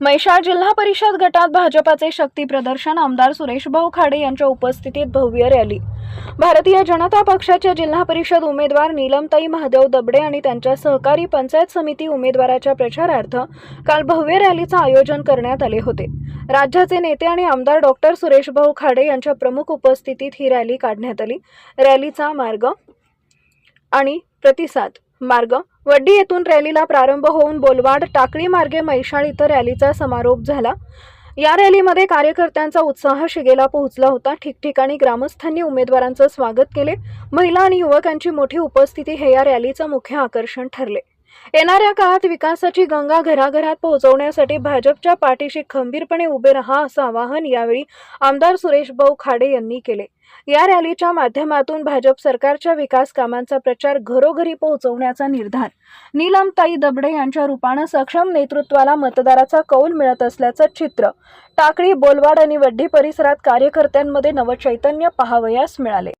मैशाळ जिल्हा परिषद गटात भाजपाचे शक्ती प्रदर्शन आमदार सुरेश भाऊ खाडे यांच्या उपस्थितीत भव्य रॅली. भारतीय जनता पक्षाच्या जिल्हा परिषद उमेदवार नीलमताई महादेव दबडे आणि त्यांच्या सहकारी पंचायत समिती उमेदवाराच्या प्रचारार्थ काल भव्य रॅलीचं आयोजन करण्यात आले होते. राज्याचे नेते आणि आमदार डॉक्टर सुरेश भाऊ खाडे यांच्या प्रमुख उपस्थितीत ही रॅली काढण्यात आली. रॅलीचा मार्ग आणि प्रतिसाद मार्ग. वड्डी येथून रॅलीला प्रारंभ होऊन बोलवाड टाकळी मार्गे म्हैसाळ इथं रॅलीचा समारोप झाला. या रॅलीमध्ये कार्यकर्त्यांचा उत्साह शिगेला पोहोचला होता. ठिकठिकाणी ग्रामस्थांनी उमेदवारांचं स्वागत केले. महिला आणि युवकांची मोठी उपस्थिती हे या रॅलीचं मुख्य आकर्षण ठरले. येणाऱ्या काळात विकासाची गंगा घराघरात पोहोचवण्यासाठी भाजपच्या पाठीशी खंबीरपणे उभे रहा असं आवाहन यावेळी आमदार सुरेश भाऊ खाडे यांनी केले. या रॅलीच्या माध्यमातून भाजप सरकारच्या विकास कामांचा प्रचार घरोघरी पोहोचवण्याचा निर्धार. नीलमताई दबडे यांच्या रूपानं सक्षम नेतृत्वाला मतदाराचा कौल मिळत असल्याचं चित्र. टाकळी बोलवाड आणि वड्डी परिसरात कार्यकर्त्यांमध्ये नवचैतन्य पाहावयास मिळाले.